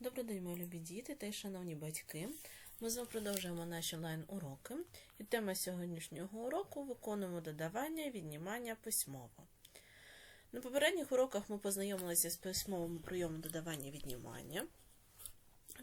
Добрий день, мої любі діти та й шановні батьки. Ми з вами продовжуємо наші онлайн-уроки. І тема сьогоднішнього уроку виконуємо додавання і віднімання письмово. На попередніх уроках ми познайомилися з письмовим прийомом додавання і віднімання.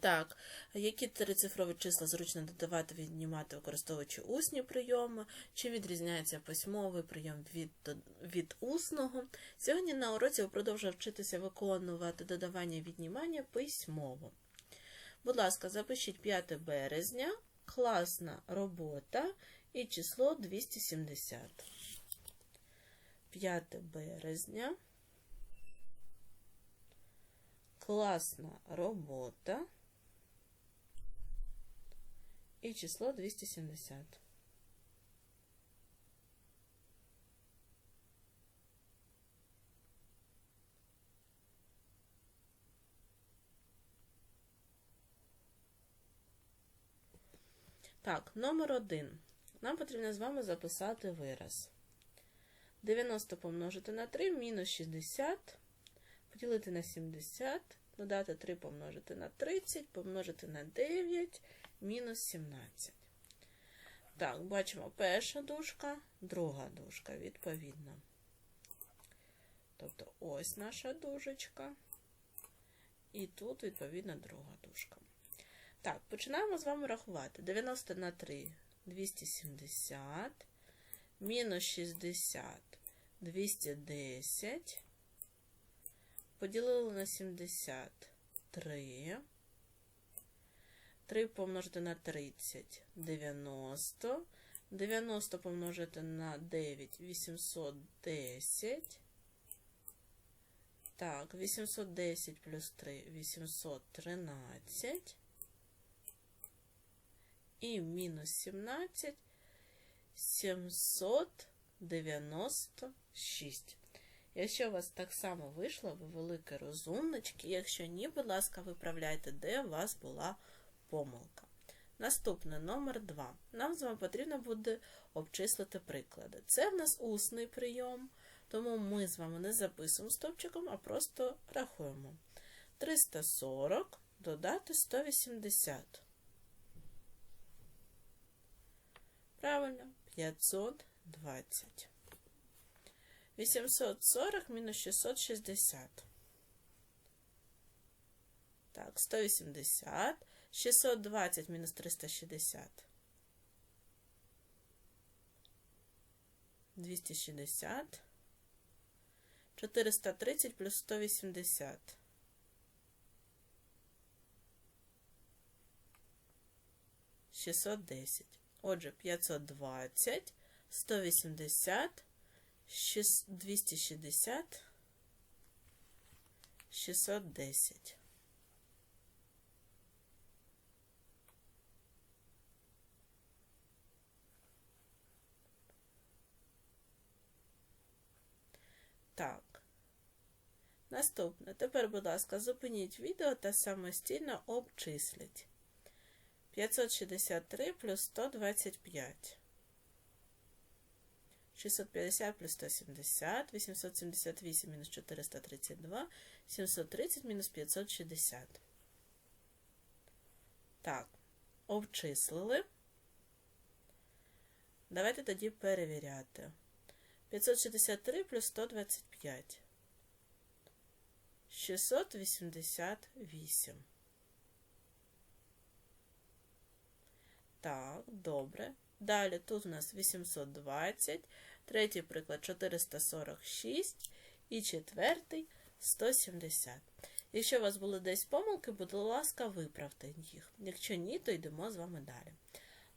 Так, які трицифрові числа зручно додавати, віднімати, використовуючи усні прийоми, чи відрізняється письмовий прийом від, від усного. Сьогодні на уроці ви продовжуємо вчитися виконувати додавання віднімання письмово. Будь ласка, запишіть 5 березня, класна робота і число 270. 5 березня. Класна робота і число 270. Так, номер один. Нам потрібно з вами записати вираз. 90 помножити на 3 мінус 60, поділити на 70, додати 3 помножити на 30, помножити на 9, мінус 17. Так, бачимо перша дужка, друга дужка, відповідно. Тобто ось наша дужечка. І тут, відповідно, друга дужка. Так, починаємо з вами рахувати. 90 на 3 270, мінус 60 210. Поділили на 73. 3 помножити на 30 90. 90 помножити на 9 810. Так, 810 плюс 3 813. І мінус 17 796. Якщо у вас так само вийшло, ви великі розумнички. Якщо ні, будь ласка, виправляйте, де у вас була помилка. Наступне номер 2. Нам з вами потрібно буде обчислити приклади. Це в нас усний прийом, тому ми з вами не записуємо стовпчиком, а просто рахуємо. 340 додати 180. Правильно, 520. 840 мінус 660. Так, 180. 620 мінус 360. 260. 430 плюс 180. Шістсот десять. Отже, 520, 180, 260, 610. Так. Наступне. Тепер, будь ласка, зупиніть відео та самостійно обчисліть. 563 плюс 125. 650 плюс 170, 878 мінус 432, 730 мінус 560. Так, обчислили. Давайте тоді перевіряти. 563 плюс 125. 688. Так, добре. Далі тут у нас 820, третій приклад 446 і четвертий 170. Якщо у вас були десь помилки, будь ласка, виправте їх. Якщо ні, то йдемо з вами далі.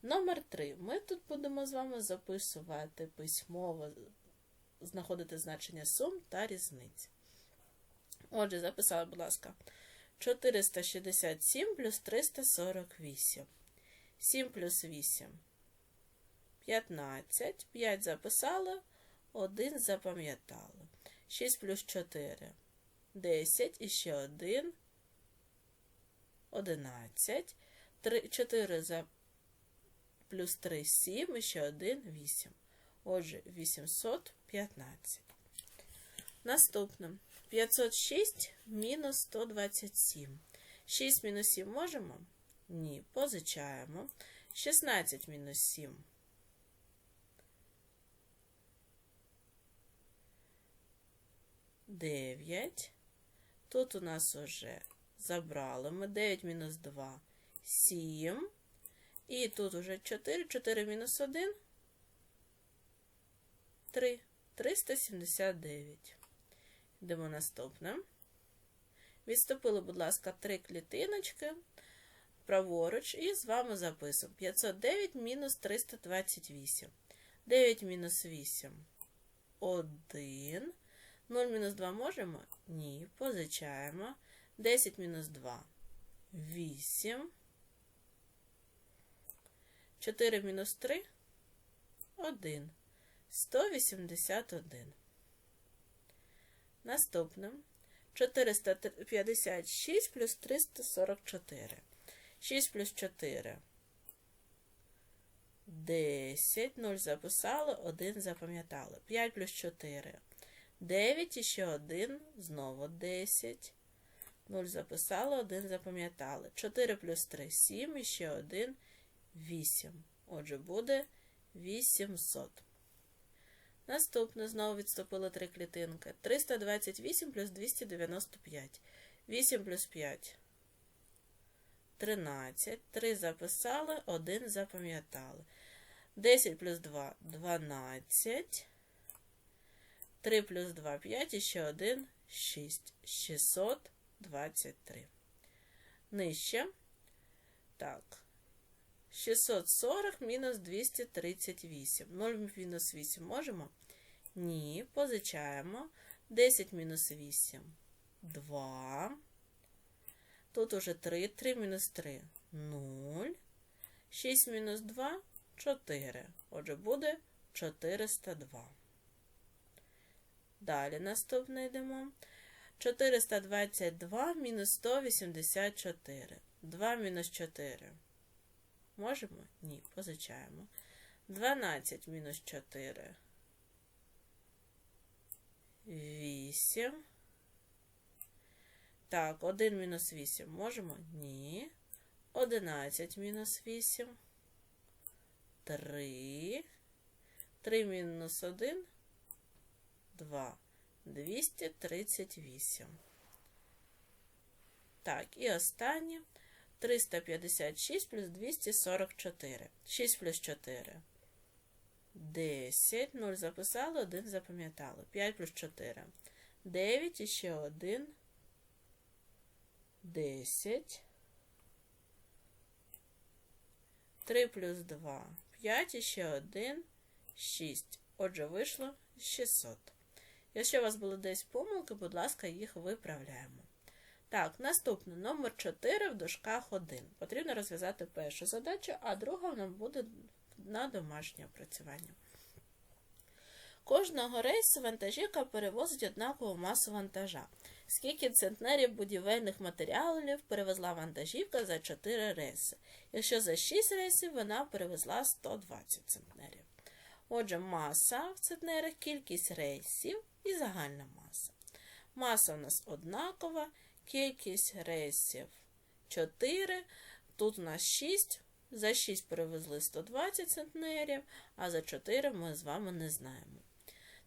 Номер 3. Ми тут будемо з вами записувати письмово, знаходити значення сум та різниць. Отже, записали, будь ласка, 467 плюс 348. 7 плюс 8. 15. 5 записали, 1 запам'ятали. 6 плюс 4. 10. І ще 1. 11. 3, 4 за плюс 3 7. І ще 1 8. Отже, 815. Наступне. 506 мінус 127. 6 мінус 7 можемо? Ні, позичаємо. 16 мінус 7. Дев'ять. Тут у нас уже забрали ми 9 мінус 2 7. І тут уже 4, 4 мінус 1 3. 379. Йдемо наступне. Відступили, будь ласка, три клітиночки праворуч і з вами записуємо. 509 мінус 328. 9 мінус 8 1. 0 мінус 2 можемо? Ні. Позичаємо. 10 мінус 2 8. 4 мінус 3 1. 181. Наступне 456 плюс 344. 6 плюс 4. 10. 0 записали, 1 запам'ятали. 5 плюс 4. 9 і ще 1. Знову 10. 0 записали, 1 запам'ятали. 4 плюс 3 7 і ще 1 8. Отже, буде 800. Наступне знову відступили три клітинки. 328 плюс 295. 8 плюс 5. 13. 3 записали, 1 запам'ятали. 10 плюс 2 12. 3 плюс 2 5 і ще 1 6. 623. Нижче. Так. 640 мінус 238. 0 мінус 8 можемо? Ні. Позичаємо. 10 мінус 8. 2. Тут уже 3. 3 мінус 3 0. 6 мінус 2 4. Отже, буде 402. Далі наступне йдемо. 422 мінус 184. 2 мінус 4. Можемо? Ні, позичаємо. 12 мінус 4. 8. Так, 1 мінус 8 можемо? Ні. 11 мінус 8. 3. 3 мінус 1. 2. 238. Так, і останнє. 356 плюс 244. 6 плюс 4. 10. 0 записали, 1 запам'ятали. 5 плюс 4. 9 і ще 1. 10. 3 плюс 2. 5 і ще 1. 6. Отже, вийшло 600. Якщо у вас були десь помилки, будь ласка, їх виправляємо. Так, наступне номер 4 в дужках 1. Потрібно розв'язати першу задачу, а друга нам буде на домашнє опрацювання. Кожного рейсу вантажівка перевозить однакову масу вантажа. Скільки центнерів будівельних матеріалів перевезла вантажівка за 4 рейси? Якщо за 6 рейсів вона перевезла 120 центнерів. Отже, маса в центнерах, кількість рейсів і загальна маса. Маса у нас однакова. Кількість рейсів 4. Тут у нас 6. За 6 перевезли 120 центнерів, а за 4 ми з вами не знаємо.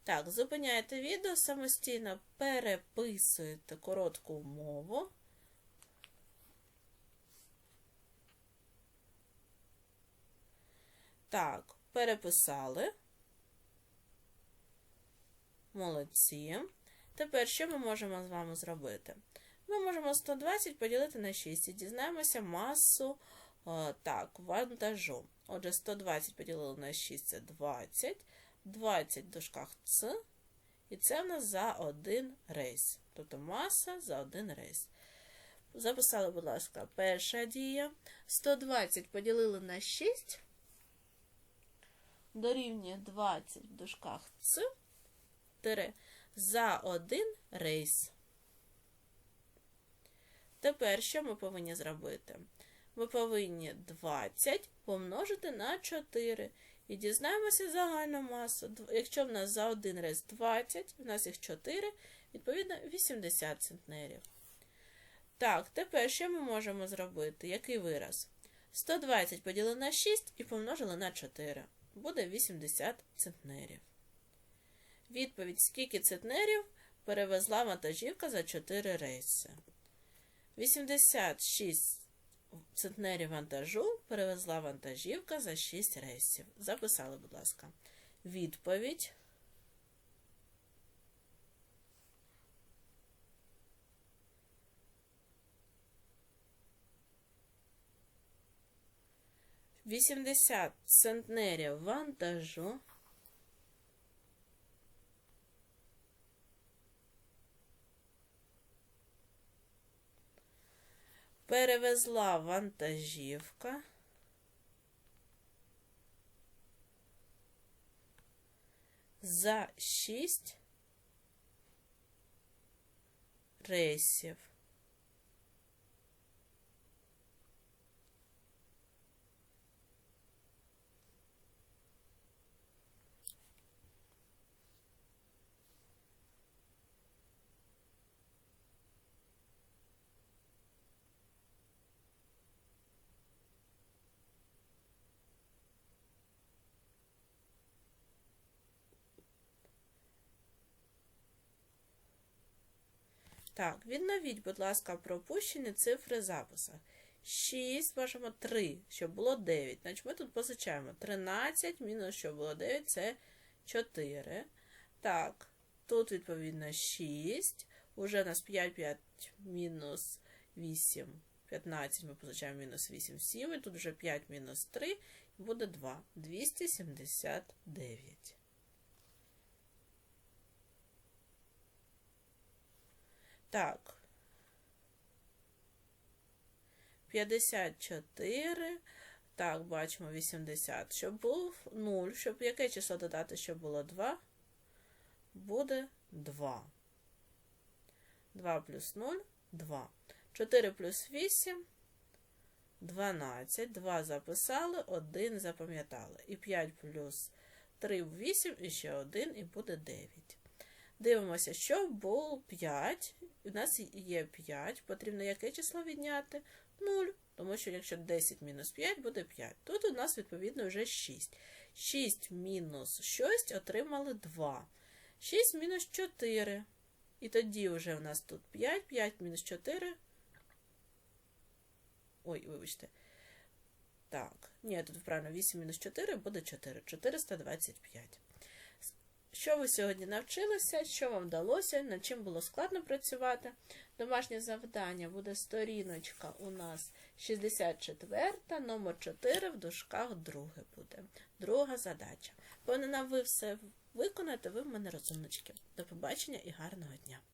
Так, зупиняйте відео, самостійно переписуєте коротку умову. Так, переписали. Молодці. Тепер що ми можемо з вами зробити? Ми можемо 120 поділити на 6 і дізнаємося масу о, так, вантажу. Отже, 120 поділили на 6 це 20. 20 в дужках С. І це в нас за один рейс. Тобто маса за один рейс. Записали, будь ласка, перша дія. 120 поділили на 6. Дорівнює 20 в дужках С. Тире за один рейс. Тепер що ми повинні зробити? Ми повинні 20 помножити на 4. І дізнаємося загальну масу. Якщо в нас за один рейс 20, в нас їх 4, відповідно 80 центнерів. Так, тепер що ми можемо зробити? Який вираз? 120 поділили на 6 і помножили на 4. Буде 80 центнерів. Відповідь: скільки центнерів перевезла вантажівка за 4 рейси? 86 центнерів вантажу перевезла вантажівка за 6 рейсів. Записали, будь ласка. Відповідь. Вісімдесят центнерів вантажу перевезла вантажівка за 6 рейсів. Так, відновіть, будь ласка, пропущені цифри запису. 6, бачимо 3, щоб було 9. Значить, ми тут позичаємо 13 мінус, щоб було 9, це 4. Так, тут, відповідно, 6. Уже у нас 5, 5 мінус 8, 15, ми позичаємо мінус 8, 7. І тут вже 5 мінус 3, і буде 2. 279. Так. 54. Так, бачимо 80. Щоб був 0. Щоб яке число додати, щоб було 2? Буде 2. 2 плюс 0 2. 4 плюс 8 12. 2 записали, 1 запам'ятали. І 5 плюс 3 8, і ще 1, і буде 9. Дивимося, що було 5. У нас є 5. Потрібно яке число відняти? 0. Тому що якщо 10 мінус 5, буде 5. Тут у нас, відповідно, вже 6. 6 мінус 6 отримали 2. 6 мінус 4. І тоді вже у нас тут 5, 5 мінус 4. Ой, вибачте. Так, ні, тут правильно 8 мінус 4 буде 4. 425. Що ви сьогодні навчилися, що вам вдалося, над чим було складно працювати? Домашнє завдання буде сторіночка у нас 64, номер 4 в дужках друге буде. Друга задача. Повинна ви все виконати, ви в мене розумнички. До побачення і гарного дня!